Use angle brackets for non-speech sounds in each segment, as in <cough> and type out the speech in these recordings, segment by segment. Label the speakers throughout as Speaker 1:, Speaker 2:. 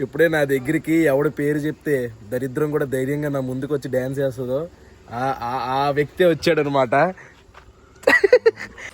Speaker 1: ఇప్పుడే నా దగ్గరికి ఎవడు పేరు చెప్తే దరిద్రం కూడా ధైర్యంగా నా ముందుకు వచ్చి డ్యాన్స్ చేస్తుందో ఆ- ఆ- ఆ వ్యక్తే వచ్చాడు అనమాట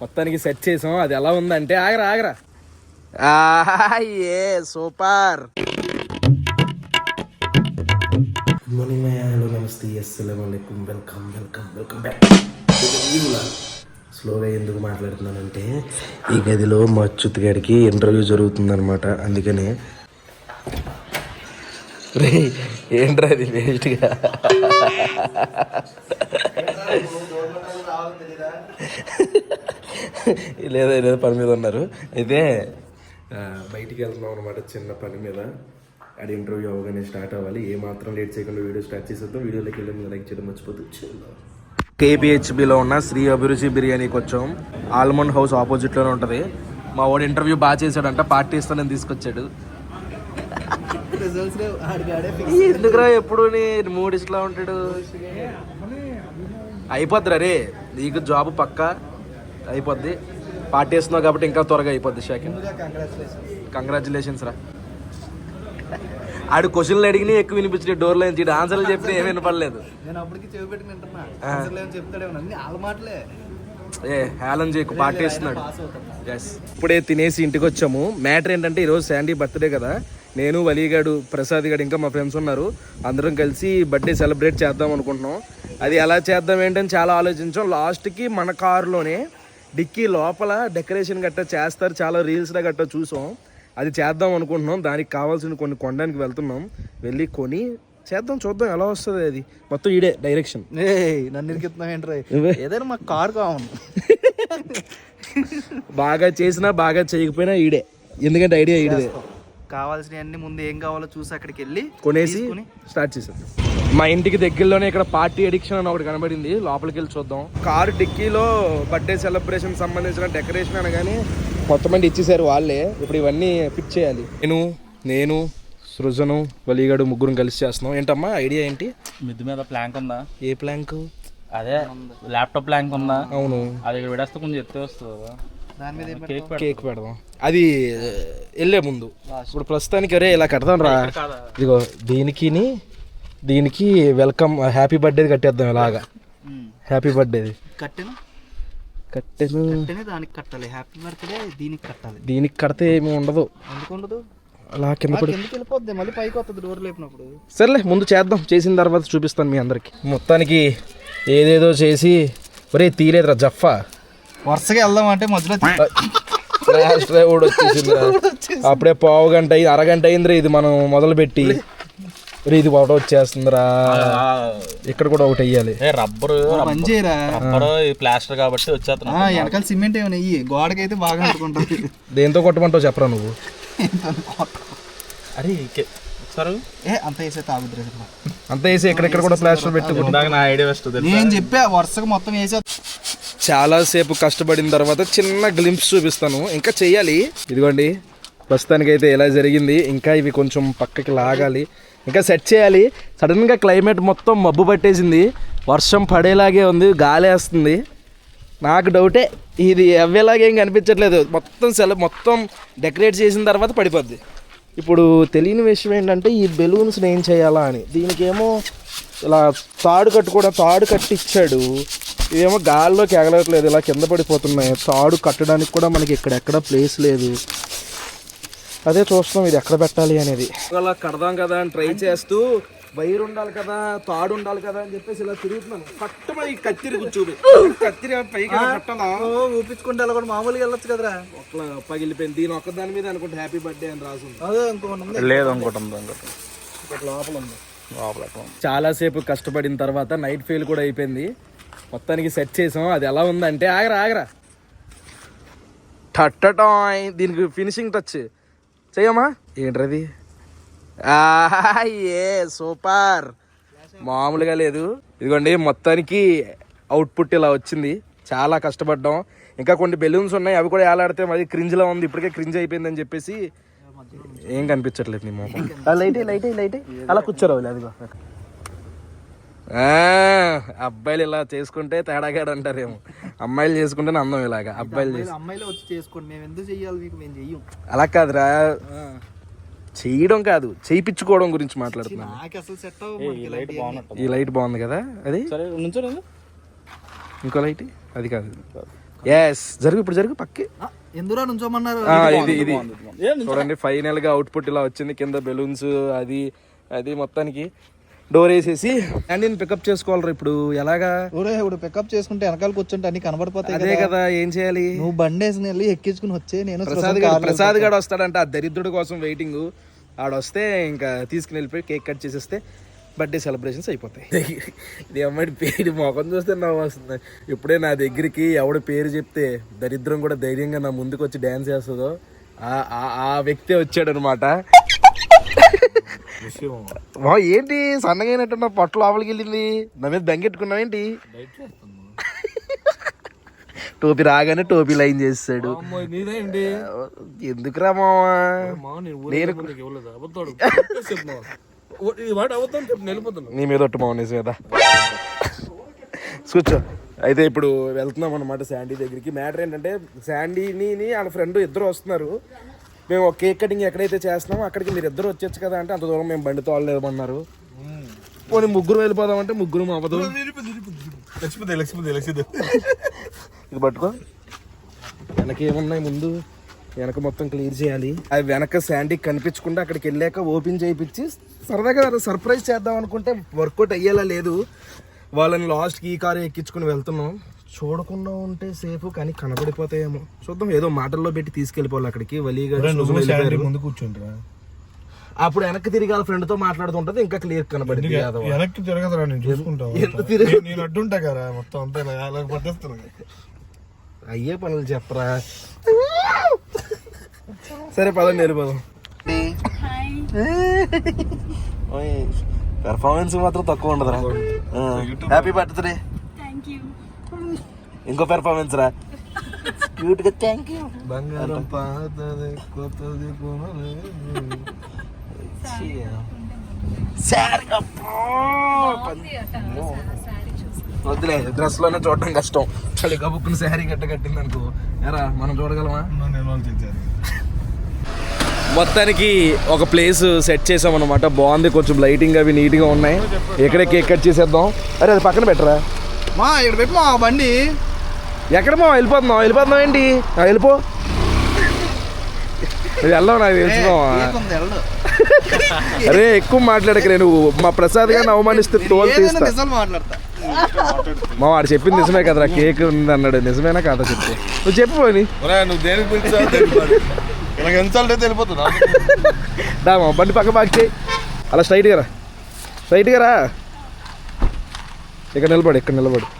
Speaker 1: మొత్తానికి సెట్ చేసాం. అది ఎలా ఉందంటే ఆగరా ఆగరా. ఆహా, ఏ సూపర్. గుడ్ మార్నింగ్ హలో నమస్తే అస్సలం అయికం వెల్కమ్ వెల్కమ్ వెల్కమ్ బ్యాక్ స్లోగా ఎందుకు మాట్లాడుతున్నానంటే ఈ గదిలో మా చుట్టుగాడికి ఇంటర్వ్యూ జరుగుతుందన్నమాట. అందుకనే రే ఏంట్రా అది వేస్ట్గా లేదా లేదా పని మీద ఉన్నారు. అయితే బయటికి వెళ్తున్నాం అనమాట చిన్న పని మీద. అది ఇంటర్వ్యూ అవగానే స్టార్ట్ అవ్వాలి. ఏ మాత్రం లేట్ చేయకుండా వీడియో స్టార్ట్ చేసేద్దాం. వీడియోలోకి వెళ్ళి లైక్ చేయడం మర్చిపోతూ కేపీహెచ్బిలో ఉన్న శ్రీ అభిరుచి బిర్యానీకి వచ్చాం. ఆల్మండ్ హౌస్ ఆపోజిట్లోనే ఉంటుంది. మా వాడు ఇంటర్వ్యూ బాగా చేశాడంట. పార్టీ ఇస్తానని తీసుకొచ్చాడు. ఎందుకురా ఎప్పుడు నీ మూడిస్లా ఉంటాడు? అయిపోద్దిరా రే. నీకు జాబ్ పక్కా? అయిపోద్ది. పార్టీ ఇస్తున్నావు కాబట్టి ఇంకా త్వరగా అయిపోద్ది సెకండ్ కంగ్రాచులేషన్స్ రా. ఆడు క్వశ్చన్లు అడిగినా ఎక్కువ వినిపించిన డోర్లో నుంచి. ఈడు ఆన్సర్లు చెప్పిన ఏమీ వినపడలేదు.
Speaker 2: నేను అప్పటికి చెవి పెట్టి వింటున్నా.
Speaker 1: ఏ హేళన్ చేయకు పార్టీ ఇస్తున్నాడు ఎస్ ఇప్పుడే తినేసి ఇంటికి వచ్చాము మ్యాటర్ ఏంటంటే ఈరోజు శాండీ బర్త్డే కదా. నేను వలీగాడు ప్రసాద్ గాడు ఇంకా మా ఫ్రెండ్స్ ఉన్నారు. అందరం కలిసి బర్త్డే సెలబ్రేట్ చేద్దాం అనుకుంటున్నాం. అది ఎలా చేద్దాం ఏంటని చాలా ఆలోచించాం. లాస్ట్కి మన కారులోనే డిక్కీ లోపల డెకరేషన్ గట్టా చేస్తారు. చాలా రీల్స్లో గట్టా చూసాం. అది చేద్దాం అనుకుంటున్నాం. దానికి కావాల్సిన కొన్ని కొనడానికి వెళ్తున్నాం. వెళ్ళి కొని చేద్దాం చూద్దాం ఎలా వస్తుంది అది. మొత్తం ఈడే డైరెక్షన్.
Speaker 2: ఏయ్ నన్ను ఇరికిస్తున్నావు ఏంట్రా. ఏదైనా మాకు కార్ కావాలి.
Speaker 1: బాగా చేసినా బాగా చేయకపోయినా ఈడే. ఎందుకంటే ఐడియా ఈడే
Speaker 2: కావాల్సినవన్నీ ముందు ఏం కావాలో చూసి అక్కడికి వెళ్ళి
Speaker 1: కొనేసి
Speaker 2: తీసుకుని
Speaker 1: స్టార్ట్ చేసాం మా ఇంటికి దగ్గరలోనే ఇక్కడ పార్టీ ఎడిక్షన్ అని ఒకటి కనబడింది. లోపలికి వెళ్ళి చూద్దాం. కారు డిక్కీలో బర్త్డే సెలబ్రేషన్ సంబంధించిన డెకరేషన్ అనగానే మొత్తం మంది ఇచ్చేసారు వాళ్ళే. ఇప్పుడు ఇవన్నీ ఫిట్ చేయాలి. నేను నేను సృజను వలీగాడు ముగ్గురం కలిసి చేస్తున్నాం. ఏంటమ్మా ఐడియా ఏంటి?
Speaker 3: మిద్ది మీద ప్లాంక్ ఉందా?
Speaker 1: ఏ ప్లాంక్?
Speaker 3: అదే ల్యాప్టాప్ ప్లాంక్ ఉందా?
Speaker 1: అవును.
Speaker 3: అది ఇక్కడ విడేస్తే కొంచెం ఎత్తే వస్తుంది కేక్
Speaker 1: కేక్ పెడదాం. అది వెళ్ళే ముందు. ఇప్పుడు ప్రస్తుతానికి అరే ఇలా కడతాం రా ఇదిగో దీనికి దీనికి వెల్కమ్ హ్యాపీ బర్త్డే కట్టేద్దాం ఇలాగా. హ్యాపీ బర్త్డేది.
Speaker 2: కట్టెను?
Speaker 1: కట్టెను.
Speaker 2: కట్టెనే దానికి కట్టాలి. హ్యాపీ బర్త్డే దీనికి కట్టాలి.
Speaker 1: దీనికి కడితే ఏమి ఉండదు.
Speaker 2: ఎందుకు ఉండదు?
Speaker 1: అలా కింద పడి
Speaker 2: ఎందుకు వెళ్ళిపోద్ది? మళ్ళీ పైకి వస్తుంది డోర్ లేపినప్పుడు.
Speaker 1: సర్లే ముందు చేద్దాం. చేసిన తర్వాత చూపిస్తాను మీ అందరికి. మొత్తానికి ఏదేదో చేసి ఒరే తీలేదురా జఫా
Speaker 2: వరుసగా వెళ్దాం అంటే మధ్యలో
Speaker 1: లాస్ట్ కూడా వచ్చేసిందిరా. <laughs> అప్పుడే పావు గంట అయింది అరగంట అయిందిరా ఇది మనం మొదలు పెట్టి ఇది ఒకటి వచ్చేస్తుందిరా. ఇక్కడ కూడా ఒకటి వెయ్యాలి.
Speaker 3: ఏ రబ్బరు రబ్బరు. ప్లాస్టర్ కాబట్టి వచ్చేస్తున్నా
Speaker 2: వెనకాల సిమెంట్ ఏమైనా ఇయ్యి గోడకైతే బాగా అంటుకుంటుంది <laughs>
Speaker 1: దేంతో కొట్టమంటావు చెప్పరా నువ్వు?
Speaker 3: అరే
Speaker 2: ఏ అంత వేసే తాగుద్దు
Speaker 1: అంతా వేసి ఎక్కడెక్కడ కూడా ప్లాస్టర్ పెట్టి కొట్టు.
Speaker 3: ఇందాక నా ఐడియా వేస్ట్
Speaker 2: నేను చెప్పా వరుసగా మొత్తం వేసే
Speaker 1: చాలాసేపు కష్టపడిన తర్వాత చిన్న గ్లింప్స్ చూపిస్తాను. ఇంకా చెయ్యాలి. ఇదిగోండి. ప్రస్తుతానికైతే ఎలా జరిగింది. ఇంకా ఇవి కొంచెం పక్కకి లాగాలి. ఇంకా సెట్ చేయాలి. సడన్గా క్లైమేట్ మొత్తం మబ్బు పట్టేసింది. వర్షం పడేలాగే ఉంది. గాలి వేస్తుంది. నాకు డౌటే ఇది అవ్వేలాగేం కనిపించట్లేదు. మొత్తం సెల మొత్తం డెకరేట్ చేసిన తర్వాత పడిపోద్ది. ఇప్పుడు తెలియని విషయం ఏంటంటే ఈ బెలూన్స్ని ఏం చేయాలా అని. దీనికేమో ఇలా తాడు కట్టు కూడా తాడు కట్టిచ్చాడు. ఇవేమో గాల్లోకి ఎగలట్లేదు ఇలా కింద పడిపోతున్నాయి. తాడు కట్టడానికి కూడా మనకి ఇక్కడెక్కడ ప్లేస్ లేదు. అదే చూస్తున్నాం ఇది ఎక్కడ పెట్టాలి అనేది. అలా కడదాం కదా అని ట్రై చేస్తూ వైర్ ఉండాలి కదా తాడు ఉండాలి కదా అని చెప్పేసి ఇలా తిరుగుతున్నాను. పట్టుమని కత్తిరి కూర్చోబి కత్తిరి పైకి పెట్టాలా?
Speaker 2: ఊపించుకుంటే అలా కూడా మామూలుగా వెళ్ళొచ్చు కదరా.
Speaker 1: ఒక్కలా పగిలిపోయింది. దీని ఒక్కదాని మీద అనుకుంటే హ్యాపీ బర్త్డే అని రాసింది
Speaker 2: అదే
Speaker 3: లేదు అనుకుంటుంది
Speaker 1: లోపల ఉంది.
Speaker 3: లోపల
Speaker 1: చాలాసేపు కష్టపడిన తర్వాత నైట్ ఫెయిల్ కూడా అయిపోయింది. మొత్తానికి సెట్ చేసాం. అది ఎలా ఉందంటే ఆగరా ఆగరా. టట్టటాయ్ దీనికి ఫినిషింగ్ టచ్ చెయ్యమ్మా. ఏంటది ఏ సూపర్. మామూలుగా లేదు. ఇదిగోండి మొత్తానికి అవుట్పుట్ ఇలా వచ్చింది. చాలా కష్టపడ్డాం. ఇంకా కొన్ని బెలూన్స్ ఉన్నాయి అవి కూడా ఏలాడితే మరి క్రింజ్లో ఉంది. ఇప్పటికే క్రింజ్ అయిపోయిందని చెప్పేసి ఏం కనిపించట్లేదు నీ మొహం. లైట్ లైట్ లైట్ అలా కూర్చోరు అదిగో. అబ్బాయిలు ఇలా చేసుకుంటే తేడాగాడు అంటారేమో అమ్మాయిలు చేసుకుంటే అందం ఇలాగా అబ్బాయిలు
Speaker 2: అమ్మాయిలే వచ్చి చేసుకోండి. మేము ఎందుకు చెయ్యాలి మీకు? మేము చెయ్యం.
Speaker 1: అలా కాదురా. చేయడం కాదు చేయించుకోవడం గురించి మాట్లాడుతున్నాను
Speaker 2: నాకు అసలు సెట్
Speaker 3: ఈ లైట్ బాగున్నట్టు
Speaker 1: ఈ లైట్ బాగుంది కదా అది? ఇంకో లైట్? అది కాదు. ఎస్ జరుగు ఇప్పుడు జరుగు పక్కి.
Speaker 2: ఎందులో నుంచోమన్నారు?
Speaker 1: ఇది ఇది. చూడండి ఫైనల్గా అవుట్పుట్ ఇలా వచ్చింది కింద బెలూన్స్ అది అది మొత్తానికి. డోర్ వేసేసి. అండ్ నేను పికప్ చేసుకోవాలి ఇప్పుడు. ఎలాగా?
Speaker 2: ఇప్పుడు పికప్ చేసుకుంటే వెనకాల కూర్చుంటే అన్ని కనబడిపోతాయి
Speaker 1: అదే కదా. ఏం చేయాలి?
Speaker 2: నువ్వు బండి వేసుకుని వెళ్ళి ఎక్కించుకుని వచ్చే నేను
Speaker 1: ప్రసాద్ గారు ప్రసాద్ గారు వస్తాడంట ఆ దరిద్రుడి కోసం వెయిటింగ్ ఆడొస్తే ఇంకా తీసుకుని వెళ్ళిపోయి కేక్ కట్ చేసేస్తే బర్త్డే సెలబ్రేషన్స్ అయిపోతాయి. <laughs> ఇది అమ్మాయి పేరు మొఖం చూస్తే నవ్వు వస్తుంది. ఇప్పుడే నా దగ్గరికి ఎవడు పేరు చెప్తే దరిద్రం కూడా ధైర్యంగా నా ముందుకు వచ్చి డ్యాన్స్ చేస్తుందో ఆ- ఆ- ఆ వ్యక్తి వచ్చాడు అనమాట ఏంటి? సన్నగా అయినట్టు పొట్ట లోపలికి వెళ్ళింది నా మీద బెంగెట్టుకున్నావేంటి టోపీ రాగానే టోపీ లైన్ చేస్తాడు. ఎందుకురా మావా? నేను <laughs> నీ మీద ఒట్టు మావ నిజం మీద. కూర్చో. అయితే ఇప్పుడు వెళ్తున్నాం అనమాట శాండీ దగ్గరికి. మ్యాటర్ ఏంటంటే శాండీని వాళ్ళ ఫ్రెండ్ ఇద్దరు వస్తున్నారు. మేము ఒక కేక్ కటింగ్ ఎక్కడైతే చేస్తున్నామో అక్కడికి మీరు ఇద్దరు వచ్చొచ్చు కదా అంటే అంత దూరం మేము బండితో వాళ్ళు లేదమన్నారు పోనీ ముగ్గురు వెళ్ళిపోదాం అంటే ముగ్గురు అవ్వదు.
Speaker 3: లక్ష్మీదే లక్ష్మీదే లక్ష్మీదే
Speaker 1: ఇది పట్టుకో. వెనక ఏమున్నాయి ముందు? వెనక మొత్తం క్లియర్ చేయాలి. అది వెనక శాండీ కనిపించకుండా అక్కడికి వెళ్ళాక ఓపెన్ చేయించి సరదాగా సర్ప్రైజ్ చేద్దాం అనుకుంటే వర్కౌట్ అయ్యేలా లేదు. వాళ్ళని లాస్ట్కి ఈ కారు ఎక్కించుకుని వెళ్తున్నాం. చూడకుండా ఉంటే సేఫ్ కానీ కనబడిపోతాయేమో. చూద్దాం ఏదో మాటల్లో పెట్టి తీసుకెళ్ళిపోవాలి అక్కడికి. వలీ గారు సుజులు వెళ్ళిపోయారు.
Speaker 3: ముందు కూర్చుంటారా
Speaker 1: అప్పుడు వెనక్కి తిరిగి వాళ్ళ ఫ్రెండ్తో మాట్లాడుతుంటది ఇంకా క్లియర్ కనబడింది.
Speaker 3: వెనక్కి తిరగదురా నేను చూసుకుంటావు?
Speaker 1: ఎంత తిరిగి
Speaker 3: నేను అడ్డుంటా కదా మొత్తం అంతా ఇలా ఇలా పట్టేస్తాను
Speaker 1: అయ్యే పనులు చెప్పరా. సరే పదండి వెళ్ళిపోదాం పెర్ఫార్మెన్స్ మాత్రం తక్కువ ఉండదురా. హ్యాపీ బర్త్డే ఇంకో పెర్ఫార్మెన్స్ రా. క్యూట్గా థ్యాంక్ యూ
Speaker 3: బంగారం పాతది కొత్తది
Speaker 1: వద్దులే డ్రెస్లోనే చూడడం కష్టం. చలి కబుక్కుని శారీ గట్ట కట్టింది అనుకో ఎరా మనం చూడగలమా? మొత్తానికి ఒక ప్లేస్ సెట్ చేసాం అనమాట బాగుంది కొంచెం లైటింగ్ అవి నీట్గా ఉన్నాయి. ఎక్కడే కేక్ కట్ చేసేద్దాం? అరే అది పక్కన పెట్టరా?
Speaker 2: మా ఇక్కడ పెట్టి మా బండి.
Speaker 1: ఎక్కడ మా వెళ్ళిపోతున్నాం. వెళ్ళిపోతున్నాం ఏంటి? వెళ్ళిపో. నువ్వు వెళ్దాం నాకు
Speaker 2: వెళ్ళు.
Speaker 1: అరే ఎక్కువ మాట్లాడకరే నువ్వు. మా ప్రసాద్ గారిని అవమానిస్తే తోలు తీస్తా. మా వాడు చెప్పింది నిజమే కదరా. కేక్ ఉంది అన్నాడు. నిజమేనా కాదా చెప్పు. నువ్వు చెప్పు పోని.
Speaker 3: నువ్వు దేనికి పిలిచావు
Speaker 1: బండి పక్క బాగా చేయి. అలా స్ట్రైట్గా రా. స్ట్రైట్గా రా. ఇక్కడ నిలబడు ఇక్కడ నిలబడు.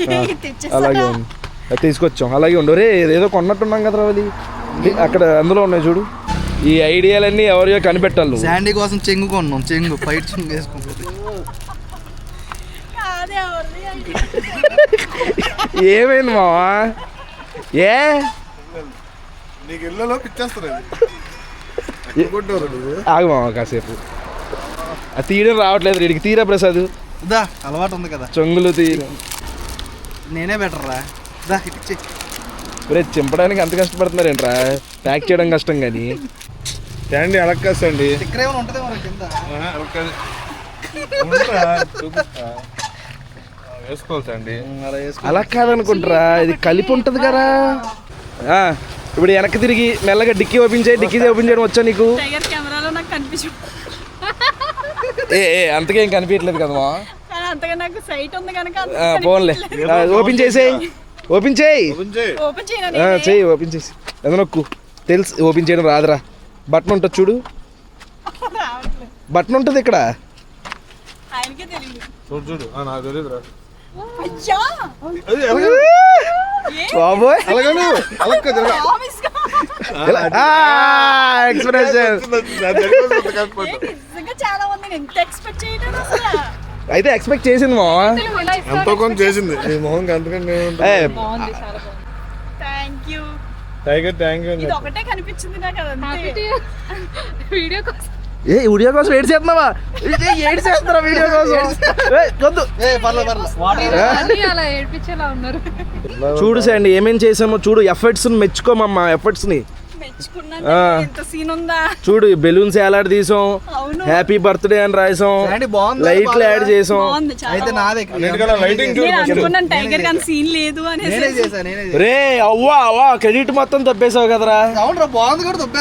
Speaker 1: <laughs> అలాగే ఉంది. అది తీసుకొచ్చాం. అలాగే ఉండు రే ఏదో కొన్నట్టున్నాం కదా రావాలి. అక్కడ అందులో ఉన్నాయి చూడు. ఈ ఐడియాలన్నీ ఎవరియో కనిపెట్టాలి.
Speaker 2: శాండీ కోసం చెంగు కొన్నాం. చెంగు ఫైట్ చెంగు వేసుకుంటుంది
Speaker 1: ఏమైంది మావా ఏ?
Speaker 3: నీకు ఇళ్ళలో పిచ్చేస్తారు
Speaker 1: ఆగు మావా కాసేపు. అది తీయడం రావట్లేదు వీడికి తీరా ప్రసాద్.
Speaker 2: దా అలవాటు ఉంది కదా.
Speaker 1: చొంగులు తీ
Speaker 2: నేనే బెటర్ రా.
Speaker 1: రే చింపడానికి అంత కష్టపడుతున్నారు ఏంట్రా ప్యాక్ చేయడం కష్టం కానీ.
Speaker 3: అండి అలక్కాసండి.
Speaker 2: ఇక్కడ ఏమైనా కింద.
Speaker 3: వేసుకోవాల్సండి
Speaker 2: అలా
Speaker 1: కాదనుకుంటారా? ఇది కలిపి ఉంటుంది కదా. ఆ, ఇప్పుడు వెనక్కి తిరిగి మెల్లగా డిక్కీ ఓపెన్ చేయి డిక్కీ ఓపెన్ చేయడం వచ్చా నీకు?
Speaker 4: టైగర్ కెమెరాలో నాకు కనిపించు
Speaker 1: ఏ ఏ అంతకేం కనిపించట్లేదు కదమ్మా.
Speaker 4: అంతగా నాకు సైట్ ఉంది కనుక అంత
Speaker 1: ఆ, పోన్లే. ఆ, ఓపెన్ చేసేయి. ఓపెన్ చేయి.
Speaker 4: ఓపెన్.
Speaker 1: చెయ్యి ఓపెన్ చేసి. ఎంత నొక్కు. తెలుసు ఓపెన్ చేయడం రాదురా. బటన్ ఉంటుంది చూడు. బటన్ ఉంటుంది ఇక్కడ.
Speaker 3: చూడు చూడు. నాకు తెలియదురా?
Speaker 1: బాబోయ్.
Speaker 3: అలాగను.
Speaker 1: ఎక్స్ప్రెషన్ <laughs> <laughs>
Speaker 4: చాలా ఉంది ఎంత ఎక్స్పెక్ట్ అసలు.
Speaker 1: అయితే ఎక్స్పెక్ట్ చేసింది మా
Speaker 3: ఎంతో కొంత చేసింది. ఈ మొహం అంతకంటే
Speaker 4: thank you
Speaker 3: tiger thank you
Speaker 4: ఇది ఒకటే కనిపించింది
Speaker 5: వీడియో కోసం.
Speaker 1: ఏ వీడియో కోసం ఏడు చేస్తున్నావా? ఏడు చేస్తున్నారా వీడియో <laughs> కోసం? వద్దు చూడు సండి ఏమేం చేసామో చూడు ఎఫర్ట్స్ మెచ్చుకోమమ్మా
Speaker 4: ఎఫర్ట్స్ని.
Speaker 1: చూడు బెలూన్స్ ఏలాడి తీసాం.
Speaker 4: అవును.
Speaker 1: హ్యాపీ బర్త్డే అని రాసాం? లైట్లు యాడ్ చేసాం.
Speaker 2: అయితే.
Speaker 1: రే అవ్వా అవ్వా క్రెడిట్ మొత్తం తప్పేసావు కదరా.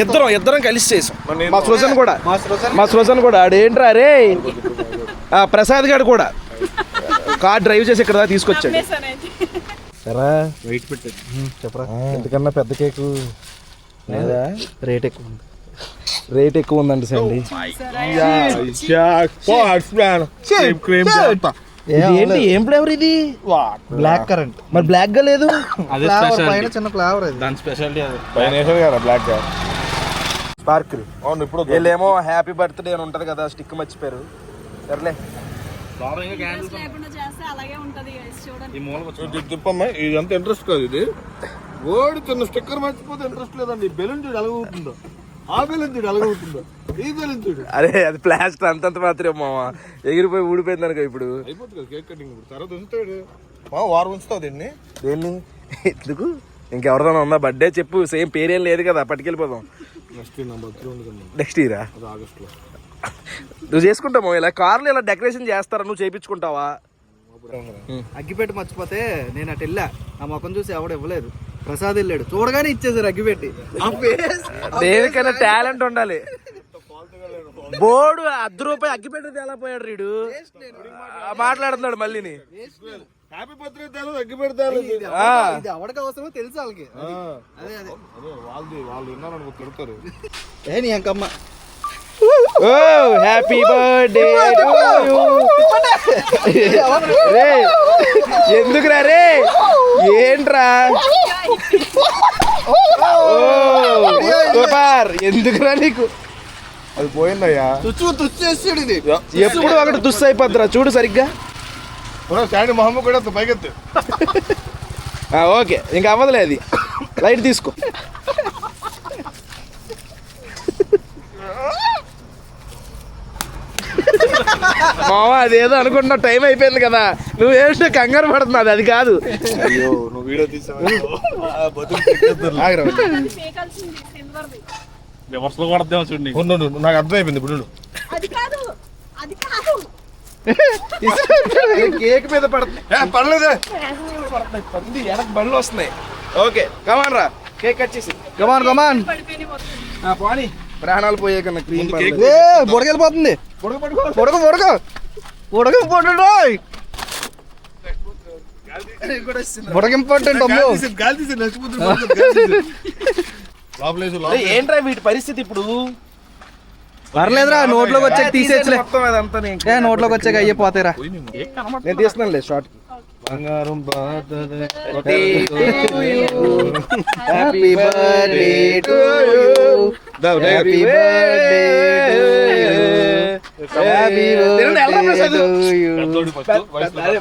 Speaker 1: ఇద్దరం ఇద్దరం కలిసి చేసాం. మా సృజన్ కూడా.
Speaker 2: మా సృజన్
Speaker 1: కూడా. ఆడేంట్రా రే? ఆ, ప్రసాద్ గారు కూడా. కార్ డ్రైవ్ చేసి ఇక్కడ తీసుకొచ్చాడు. సరా.
Speaker 2: వెయిట్ పెట్టాడు చెప్పరా
Speaker 1: ఎందుకన్నా పెద్ద కేకు?
Speaker 2: రేట్ ఎక్కువ ఉంది.
Speaker 1: రేట్ ఎక్కువ ఉందండి సండి ఏంటి? ఏం ఫ్లేవర్ ఇది?
Speaker 2: బ్లాక్ కరెంట్
Speaker 1: మరి బ్లాక్గా లేదు. <laughs>
Speaker 2: పైన చిన్న ఫ్లేవర్ అది.
Speaker 3: పైన వేసాడు కదా బ్లాక్గా.
Speaker 1: స్పార్కిల్
Speaker 3: అవును ఇప్పుడు
Speaker 1: వీళ్ళేమో హ్యాపీ బర్త్డే అని ఉంటది కదా స్టిక్ మర్చిపోయారు. సర్లే.
Speaker 4: Candles. లేకుండా చేస్తే అలాగే ఉంటది guys. చూడండి.
Speaker 3: తిప్పమ్మా ఇది అంత ఇంట్రెస్ట్ కాదు ఇది. ఓడి చిన్న స్టిక్కర్ మర్చిపోతే ఇంట్రెస్ట్ లేదండి. బెలూన్ చూడు అలగవుతుందో. ఆ బెలూన్ చూడు అలగవుతుందో. ఈ బెలూన్ చూడు.
Speaker 1: అరే అది ప్లాస్టర్ అంతంత మాత్రమే మామ. ఎగిరిపోయి ఊడిపోయింది అనుకో ఇప్పుడు.
Speaker 3: అయిపోతుంది కదా కేక్ కటింగ్ ఇప్పుడు. తర్వాత ఉంచుతాడు. మా వారం ఉంచుతావు దీన్ని.
Speaker 1: దేన్ని? ఎందుకు? ఇంకెవరిదైనా ఉందా? బర్త్డే చెప్పు. సేమ్ పేరేం లేదు కదా. పట్టుకెళ్ళిపోదాం.
Speaker 3: నెక్స్ట్ నా బర్త్డే ఉంది కదా
Speaker 1: నెక్స్ట్ ఇయరా
Speaker 3: అది ఆగస్ట్లో.
Speaker 1: నువ్వు చేసుకుంటావు ఇలా కార్లు ఇలా డెకరేషన్ చేస్తారా? నువ్వు చేయించుకుంటావా?
Speaker 2: అగ్గిపెట్టి మర్చిపోతే నేను అటు వెళ్ళా. ఆ ముఖం చూసి ఎవడు ఇవ్వలేదు. ప్రసాద్ వెళ్ళాడు. చూడగానే ఇచ్చేసారు అగ్గిపెట్టి
Speaker 1: దేనికైనా టాలెంట్ ఉండాలి. బోర్డు అర్ధ రూపాయి అగ్గి పెట్టి ఎలా పోయాడు రీడు? ఆ, మాట్లాడుతున్నాడు మళ్ళీని.
Speaker 3: హ్యాపీ బర్త్డే తేలు అగ్గి పెడతారు.
Speaker 2: ఇది అవసరమో తెలుసు వాళ్ళకి. అదే అదే
Speaker 3: వాళ్ళు విన్నారనుకో తిడతారు.
Speaker 2: ఏ నీ అంకమ్మ.
Speaker 1: ఓ హ్యాపీ బర్త్డే రే ఎందుకురా రే? ఏంట్రా? ఓ సూపర్ ఎందుకురా నీకు?
Speaker 3: అది పోయిందయ్యా.
Speaker 2: తుచ్చు తుచ్చు చేసాడు ఇది.
Speaker 1: ఎప్పుడు ఒకటి దుస్ అయిపోద్దిరా చూడు సరిగ్గా.
Speaker 3: శాండీ మొహమ్మద్ కూడా పైకెత్తు. <laughs>
Speaker 1: ఆ, ఓకే ఇంకా అవ్వదులే అది. లైట్ తీసుకో. మామ అదేదో అనుకుంటున్నా టైం అయిపోయింది కదా. నువ్వు ఏంటో కంగారు పడుతున్నావు అది కాదు.
Speaker 3: అయ్యో నువ్వు వీడియో తీసావు?
Speaker 1: ఆగ్రా.
Speaker 4: అది
Speaker 3: ఉండు, నాకు అర్థమైపోయింది ఇప్పుడు ఉండు.
Speaker 4: అది కాదు అది కాదు.
Speaker 1: కేక్ మీద పడుతుంది
Speaker 3: ఏ, పర్లేదే.
Speaker 1: పంది వెనక బండ్లు వస్తున్నాయి. ఓకే కమాన్ రా. కేక్ కట్ చేసి.
Speaker 2: గమాన్ గమాన్
Speaker 4: పడిపోయిన మొత్తం.
Speaker 1: పోనీ. ప్రాణాలు పోయే కన్నా క్రీమ్
Speaker 2: ఏ బుడక బుడక బుడక ఇంపార్టెంట్ బుడక ఇంపార్టెంట్ అమ్మో.
Speaker 1: ఏంట్రా వీటి పరిస్థితి ఇప్పుడు?
Speaker 2: పర్లేదురా నోట్లోకి వచ్చాక తీసేచ్చలే. ఏ నోట్లోకి వచ్చాక అయ్యే పోతారా
Speaker 1: నేను తీస్తున్నానులే షార్ట్
Speaker 3: బంగారం
Speaker 2: happy birthday to you. Happy birthday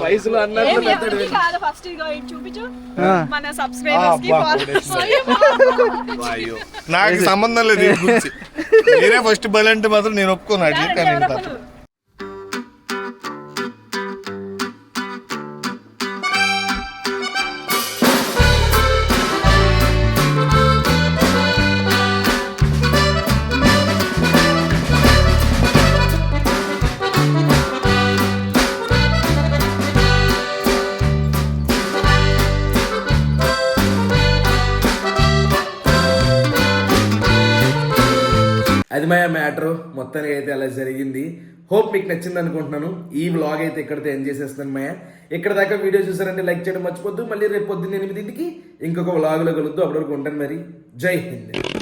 Speaker 1: వయసులో
Speaker 4: ఫస్ట్ చూపించు. మన సబ్స్క్రైబర్స్కి
Speaker 3: నాకు సంబంధం లేదు <laughs> మీరే ఫస్ట్ బలి అంటే మాత్రం నేను ఒప్పుకోను అట్లా కానీ
Speaker 1: అది మా మ్యాటర్ మొత్తానికి అయితే అలా జరిగింది. హోప్ మీకు నచ్చింది అనుకుంటున్నాను. ఈ వ్లాగ్ అయితే ఇక్కడితో ఎండ్ చేసేస్తాను మాయ. ఇక్కడ దాకా వీడియో చూసారంటే లైక్ చేయడం మర్చిపోద్దు. మళ్ళీ రేపు పొద్దున్న ఎనిమిదింటికి ఇంకొక వ్లాగ్లో కలుద్దు. అప్పటివరకు ఉంటాను మరి. జై హింద్.